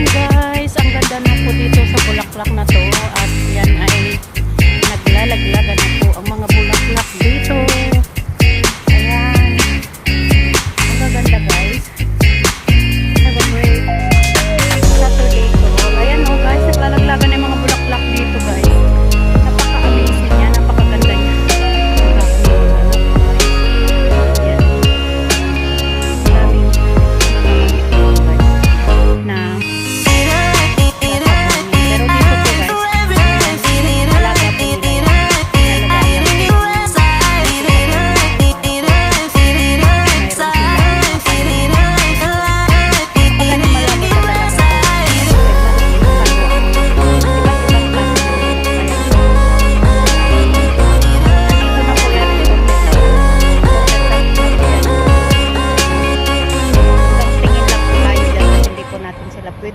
guys. Ang ganda na po dito sa Bulaklak na to.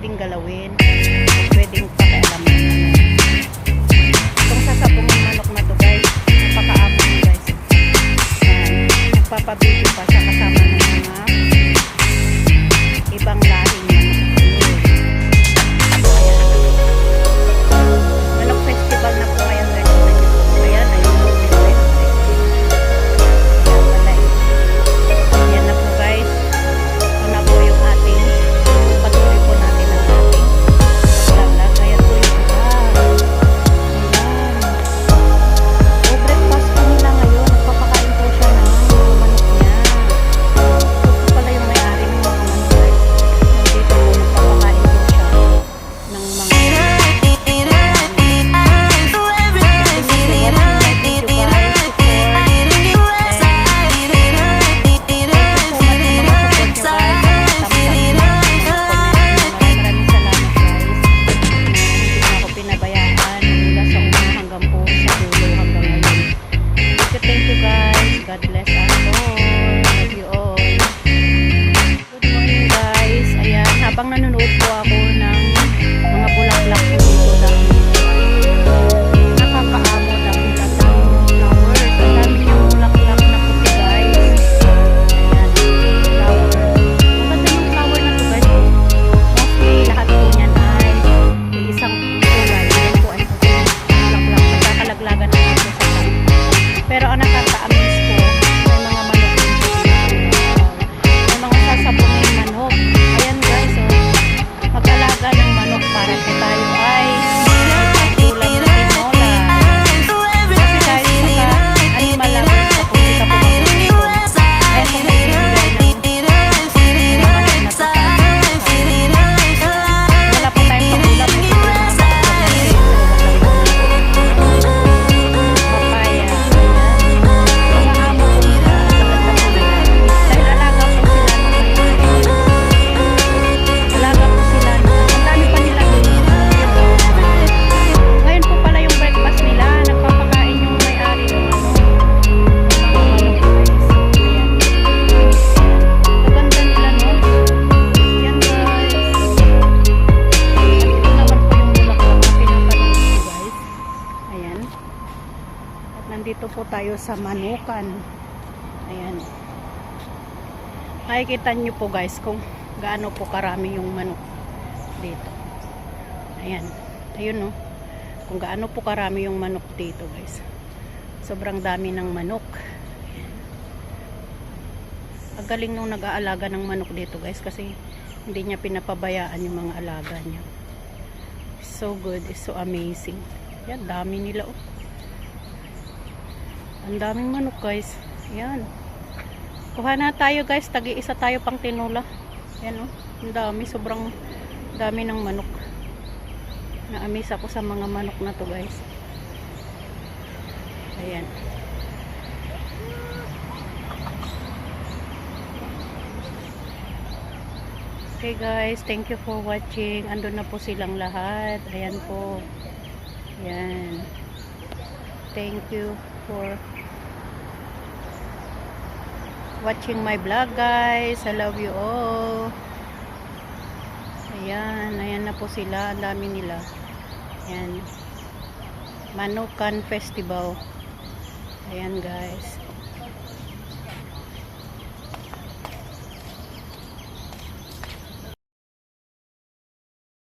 nating galawin. Nandito po tayo sa Manukan. Ayan. Makikita nyo po guys kung gaano po karami yung manok dito. Ayan. Ayun no. Kung gaano po karami yung manok dito guys. Sobrang dami ng manok. Ang galing nung nag-aalaga ng manok dito guys kasi hindi niya pinapabayaan yung mga alaga niya. So good. It's so amazing. Yan, dami nila oh. Ang daming manok guys. Ayan. Kuha na tayo guys. Tagi-isa tayo pang tinula. Ayan o. Oh. Ang dami. Sobrang dami ng manok. Na-amaze ako sa mga manok na to guys. Ayan. Okay guys. Thank you for watching. Andun na po silang lahat. Ayan po. Ayan. Thank you for watching my vlog guys. I love you all. Ayan, ayan na po sila. Ang dami nila. Ayan. Manukan Festival. Ayan guys.